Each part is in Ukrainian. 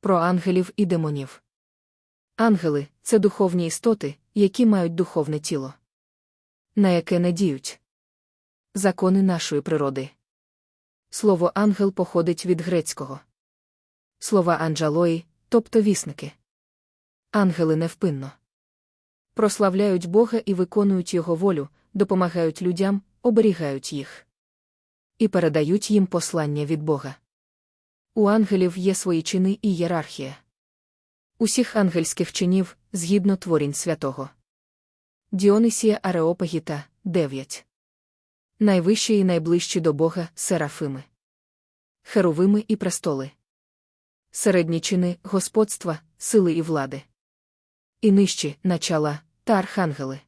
Про ангелів і демонів. Ангели це духовні істоти, які мають духовне тіло, на яке не діють закони нашої природи. Слово ангел походить від грецького слова анджалої, тобто вісники. Ангели невпинно прославляють Бога і виконують Його волю, допомагають людям, оберігають їх і передають їм послання від Бога. У ангелів є свої чини і ієрархія. Усіх ангельських чинів згідно творінь святого. Діонисія Ареопагіта 9. Найвищі і найближчі до Бога серафими. Херовими і престоли. Середні чини господства, сили і влади. І нижчі начала та архангели.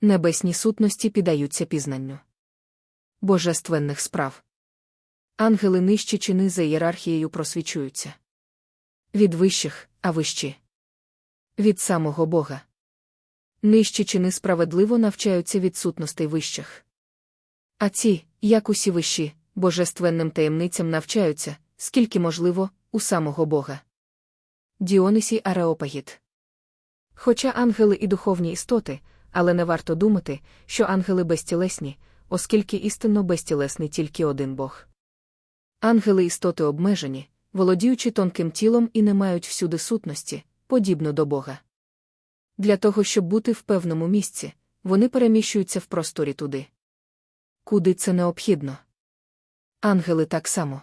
Небесні сутності піддаються пізнанню божественних справ. Ангели нижчі чини за ієрархією просвічуються. Від вищих, а вищі. Від самого Бога. Нижчі чини справедливо навчаються від сутностей вищих. А ці, як усі вищі, божественним таємницям навчаються, скільки можливо, у самого Бога. Діонисій Ареопагіт. Хоча ангели і духовні істоти, але не варто думати, що ангели безтілесні, оскільки істинно безтілесний тільки один Бог. Ангели істоти обмежені, володіючи тонким тілом і не мають всюди сутності, подібно до Бога. Для того, щоб бути в певному місці, вони переміщуються в просторі туди. Куди це необхідно? Ангели так само.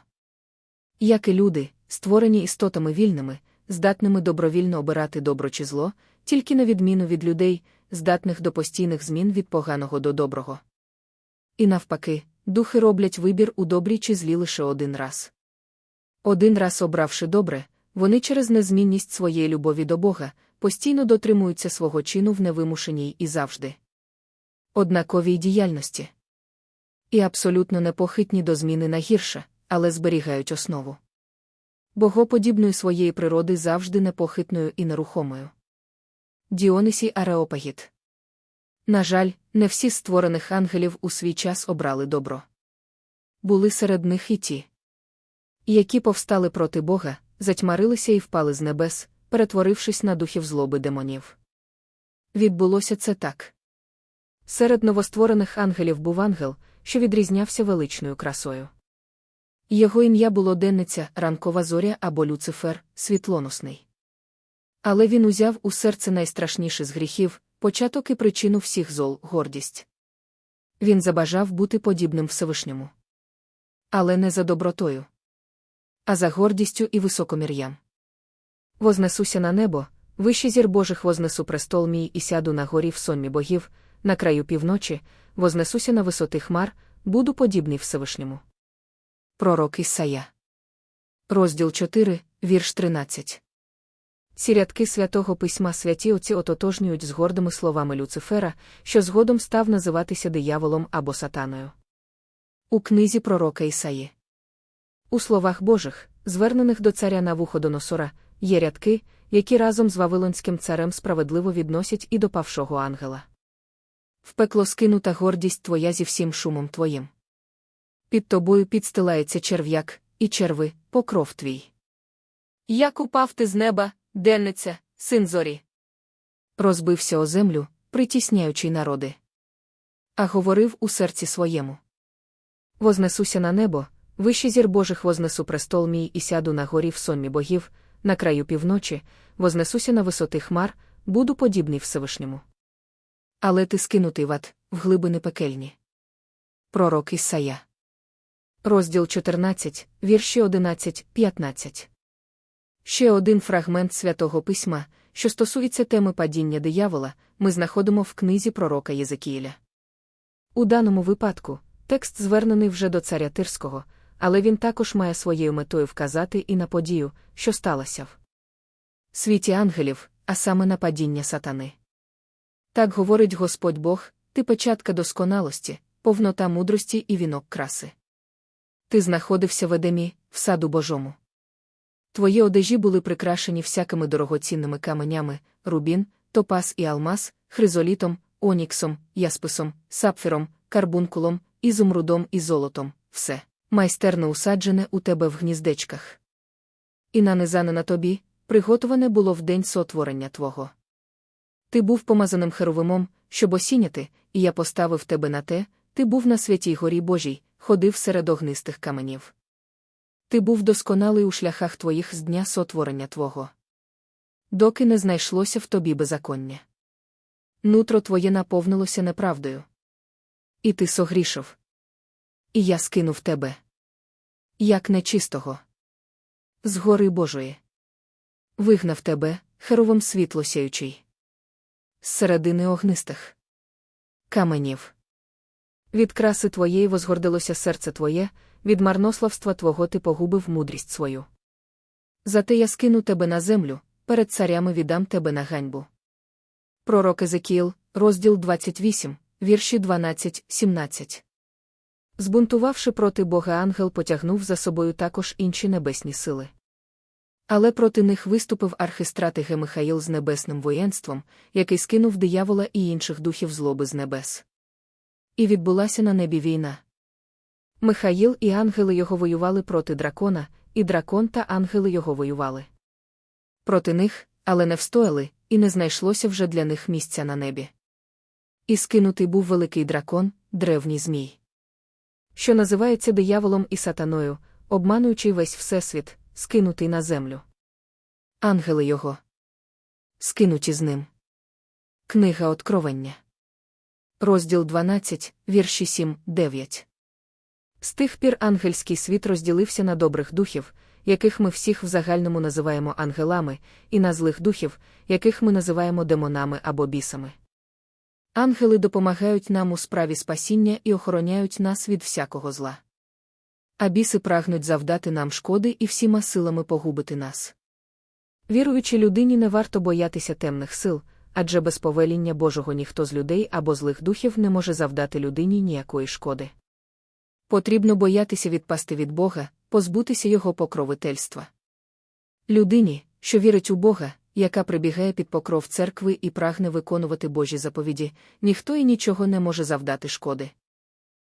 Як і люди, створені істотами вільними, здатними добровільно обирати добро чи зло, тільки на відміну від людей, здатних до постійних змін від поганого до доброго. І навпаки, духи роблять вибір у добрій чи злі лише один раз. Один раз обравши добре, вони через незмінність своєї любові до Бога постійно дотримуються свого чину в невимушеній і завжди. Однаковій діяльності. І абсолютно непохитні до зміни на гірше, але зберігають основу. Богоподібної своєї природи завжди непохитною і нерухомою. Діонисій Ареопагіт. На жаль, не всі створених ангелів у свій час обрали добро. Були серед них і ті, які повстали проти Бога, затьмарилися і впали з небес, перетворившись на духів злоби демонів. Відбулося це так. Серед новостворених ангелів був ангел, що відрізнявся величною красою. Його ім'я було Денниця, ранкова зоря або Люцифер, світлоносний. Але він узяв у серце найстрашніший з гріхів, початок і причину всіх зол гордість. Він забажав бути подібним Всевишньому. Але не за добротою, а за гордістю і високомір'ям. Вознесуся на небо, вищий зір Божих вознесу престол мій і сяду на горі в сонмі богів, на краю півночі, вознесуся на висоти хмар, буду подібний Всевишньому. Пророк Ісая. Розділ 4, вірш 13. Ці рядки святого письма святі отці ототожнюють з гордими словами Люцифера, що згодом став називатися дияволом або сатаною. У книзі пророка Ісаї. У словах Божих, звернених до царя Навуходоносора, є рядки, які разом з Вавилонським царем справедливо відносять і до павшого ангела. В пекло скинута гордість твоя зі всім шумом твоїм. Під тобою підстилається черв'як, і черви, покров твій. Як упав ти з неба, денниця, син зорі. Розбився о землю, притісняючи народи. А говорив у серці своєму. Вознесуся на небо, вищий зір Божих вознесу престол мій і сяду на горі в сонмі богів, на краю півночі, вознесуся на висоти хмар, буду подібний Всевишньому. Але ти скинутий ват, в глибини пекельні. Пророк Ісая. Розділ 14, вірші 11, 15. Ще один фрагмент святого письма, що стосується теми падіння диявола, ми знаходимо в книзі пророка Єзекіїля. У даному випадку текст звернений вже до царя Тирського, але він також має своєю метою вказати і на подію, що сталося в світі ангелів, а саме на падіння сатани. Так говорить Господь Бог, ти печатка досконалості, повнота мудрості і вінок краси. Ти знаходився в Едемі, в саду Божому. Твої одежі були прикрашені всякими дорогоцінними каменями рубін, топаз і алмаз, хризолітом, оніксом, ясписом, сапфіром, карбункулом, ізумрудом і золотом, все майстерно усаджене у тебе в гніздечках. і нанизане на тобі, приготоване було в день сотворення Твого. Ти був помазаним херовимом, щоб осіняти, і я поставив тебе на те, ти був на святій горі Божій, ходив серед огнистих каменів. Ти був досконалий у шляхах твоїх з дня сотворення Твого. Доки не знайшлося в тобі беззаконня. Нутро твоє наповнилося неправдою. І ти согрішив. І я скинув тебе. Як нечистого. З гори Божої. Вигнав тебе, херовом світло сяючий. З середини огнистих. Каменів. Від краси твоєї возгордилося серце твоє, від марнославства твого ти погубив мудрість свою. Зате я скину тебе на землю, перед царями віддам тебе на ганьбу. Пророк Езекіл, розділ 28, вірші 12-17. Збунтувавши проти Бога ангел потягнув за собою також інші небесні сили. Але проти них виступив архистратиге Михаїл з небесним воєнством, який скинув диявола і інших духів злоби з небес. І відбулася на небі війна. Михаїл і ангели його воювали проти дракона, і дракон та ангели його воювали. Проти них, але не встояли, і не знайшлося вже для них місця на небі. І скинутий був великий дракон, древній змій. Що називається дияволом і сатаною, обмануючи весь всесвіт, скинутий на землю. Ангели його. Скинуті з ним. Книга Откровення. Розділ 12, вірші 7, 9. З тих пір ангельський світ розділився на добрих духів, яких ми всіх в загальному називаємо ангелами, і на злих духів, яких ми називаємо демонами або бісами. Ангели допомагають нам у справі спасіння і охороняють нас від всякого зла. А біси прагнуть завдати нам шкоди і всіма силами погубити нас. Віруючій людині не варто боятися темних сил, адже без повеління Божого ніхто з людей або злих духів не може завдати людині ніякої шкоди. Потрібно боятися відпасти від Бога, позбутися його покровительства. Людині, що вірить у Бога, яка прибігає під покров церкви і прагне виконувати Божі заповіді, ніхто і нічого не може завдати шкоди.